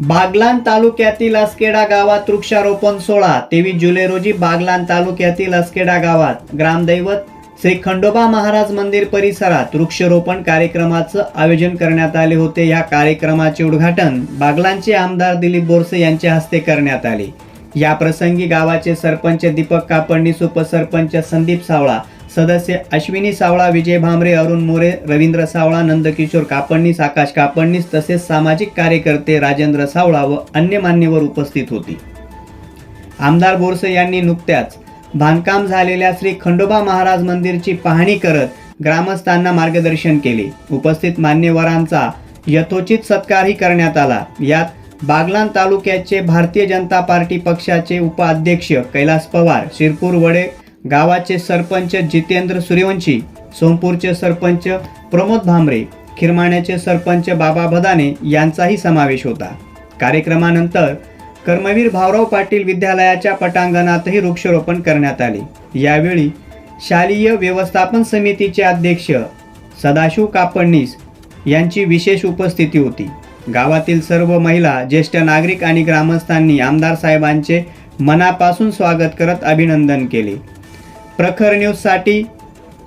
बागलान तालुक्यातील असकेडा गावात वृक्षारोपण सोहळा. तेवीस जुलै रोजी बागलान तालुक्यातील असकेडा गावात ग्रामदैवत श्री खंडोबा महाराज मंदिर परिसरात वृक्षारोपण कार्यक्रमाचं आयोजन करण्यात आले होते. या कार्यक्रमाचे उद्घाटन बागलांचे आमदार दिलीप बोरसे यांच्या हस्ते करण्यात आले. या प्रसंगी गावाचे सरपंच दीपक कापडणीस उपसरपंच संदीप सावळा सदस्य अश्विनी सावळा विजय भामरे अरुण मोरे रवींद्र सावळा नंदकिशोर कापडणीस आकाश कापडणीस तसेच सामाजिक कार्यकर्ते राजेंद्र सावळा व अन्य मान्यवर उपस्थित होती. आमदार बोरसे यांनी नुकत्याच बांधकाम झालेल्या श्री खंडोबा महाराज मंदिरची पाहणी करत ग्रामस्थांना मार्गदर्शन केले. उपस्थित मान्यवरांचा यथोचित सत्कारही करण्यात आला. यात बागलान तालुक्याचे भारतीय जनता पार्टी पक्षाचे उपाध्यक्ष कैलास पवार शिरपूर वडे गावाचे सरपंच जितेंद्र सूर्यवंशी सोमपूरचे सरपंच प्रमोद भांबरे खिरमाण्याचे सरपंच बाबा भदाने यांचाही समावेश होता. कार्यक्रमानंतर कर्मवीर भाऊराव पाटील विद्यालयाच्या पटांगणातही वृक्षारोपण करण्यात आले. यावेळी शालेय व्यवस्थापन समितीचे अध्यक्ष सदाशिव कापडणीस यांची विशेष उपस्थिती होती. गावातील सर्व महिला ज्येष्ठ नागरिक आणि ग्रामस्थांनी आमदार साहेबांचे मनापासून स्वागत करत अभिनंदन केले. प्रखर न्यूजसाठी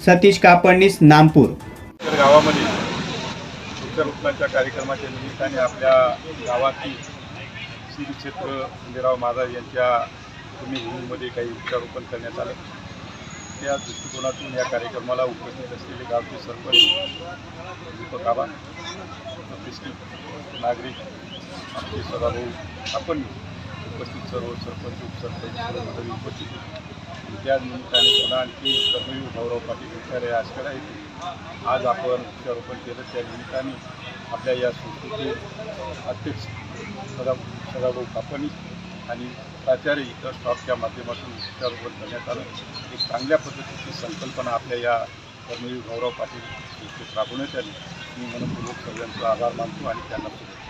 सतीश कापडणीस नामपूर. तर गावामध्ये वृक्षारोपणाच्या कार्यक्रमाच्या निमित्ताने आपल्या गावातील श्री क्षेत्र खंडेराव महाराज यांच्या पुण्यभूमीमध्ये काही वृक्षारोपण करण्यात आलं. त्या दृष्टिकोनातून या कार्यक्रमाला उपस्थित असलेले गावचे सरपंच दीपक आबा प्रतिष्ठित नागरिक आमचे सदाभाऊ आपण उपस्थित सर्व सरपंच उपसरपंच उपस्थित होते. निमित्ताने पुन्हा आणखी कर्मवीर गौरव पाटील विद्यालय आजकडे येथे आज आपण वृक्षारोपण केलं. त्या निमित्ताने आपल्या या संस्कृती अध्यक्ष सदा सदाभाऊ कापणी आणि प्राचार्य इतर स्टॉफच्या माध्यमातून वृक्षारोपण करण्यात आलं. एक चांगल्या पद्धतीची संकल्पना आपल्या या कर्मवीर गौरव पाटील संस्थेत राबवण्यात आली. मी मनपूर्वक सगळ्यांचा आभार मानतो आणि त्यांना शुभेच्छा